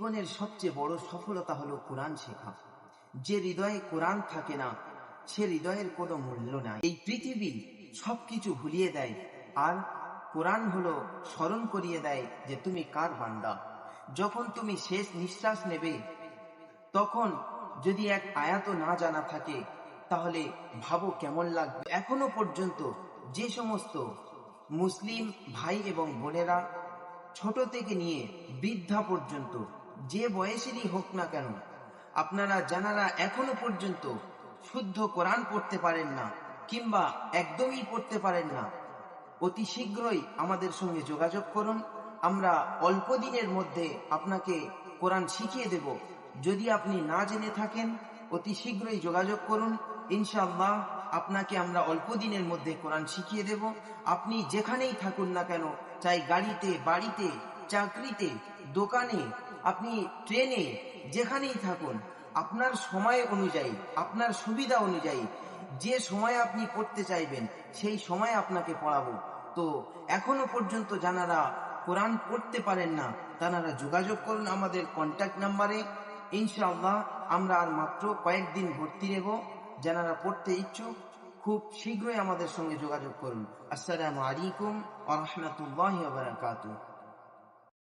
জীবনের সবচেয়ে বড় সফলতা হলো কোরআন শেখা। যে হৃদয়ে কোরআন থাকে না, সে হৃদয়ের কোনো মূল্য নাই। এই পৃথিবী সবকিছু ভুলিয়ে দেয়, আর কোরআন হলো স্মরণ করিয়ে দেয় যে তুমি কার বান্দা। যখন তুমি শেষ নিঃশ্বাস নেবে, তখন যদি এক আয়াত না জানা থাকে, তাহলে ভাবো কেমন লাগবে। এখনও পর্যন্ত যে সমস্ত মুসলিম ভাই এবং বোনেরা ছোট থেকে নিয়ে বৃদ্ধা পর্যন্ত যে বয়সেরই হোক না কেন, আপনারা যারা এখনও পর্যন্ত শুদ্ধ কোরআন পড়তে পারেন না, কিংবা একদমই পড়তে পারেন না। অতি শীঘ্রই আমাদের সঙ্গে যোগাযোগ করুন। আমরা অল্প দিনের মধ্যে আপনাকে কোরআন শিখিয়ে দেব। যদি আপনি না জেনে থাকেন, অতি শীঘ্রই যোগাযোগ করুন। ইনশাআল্লাহ আপনাকে আমরা অল্প দিনের মধ্যে কোরআন শিখিয়ে দেব। আপনি যেখানেই থাকুন না কেন, চাই গাড়িতে, বাড়িতে, চাকরিতে, দোকানে আপনি ট্রেনে যেখানেই থাকুন, আপনার সময় অনুযায়ী, আপনার সুবিধা অনুযায়ী, যে সময় আপনি পড়তে চাইবেন, সেই সময় আপনাকে পড়াবো। তো এখনও পর্যন্ত যারা কোরআন পড়তে পারেন না তারা যোগাযোগ করুন আমাদের কন্ট্যাক্ট নাম্বারে ইনশাআল্লাহ আমরা আর মাত্র কয়েকদিন ভর্তি নেব যারা পড়তে ইচ্ছুক, খুব শীঘ্রই আমাদের সঙ্গে যোগাযোগ করুন। আসসালামু আলাইকুম আ রহমতুল্লাহ বারাকাতুহ।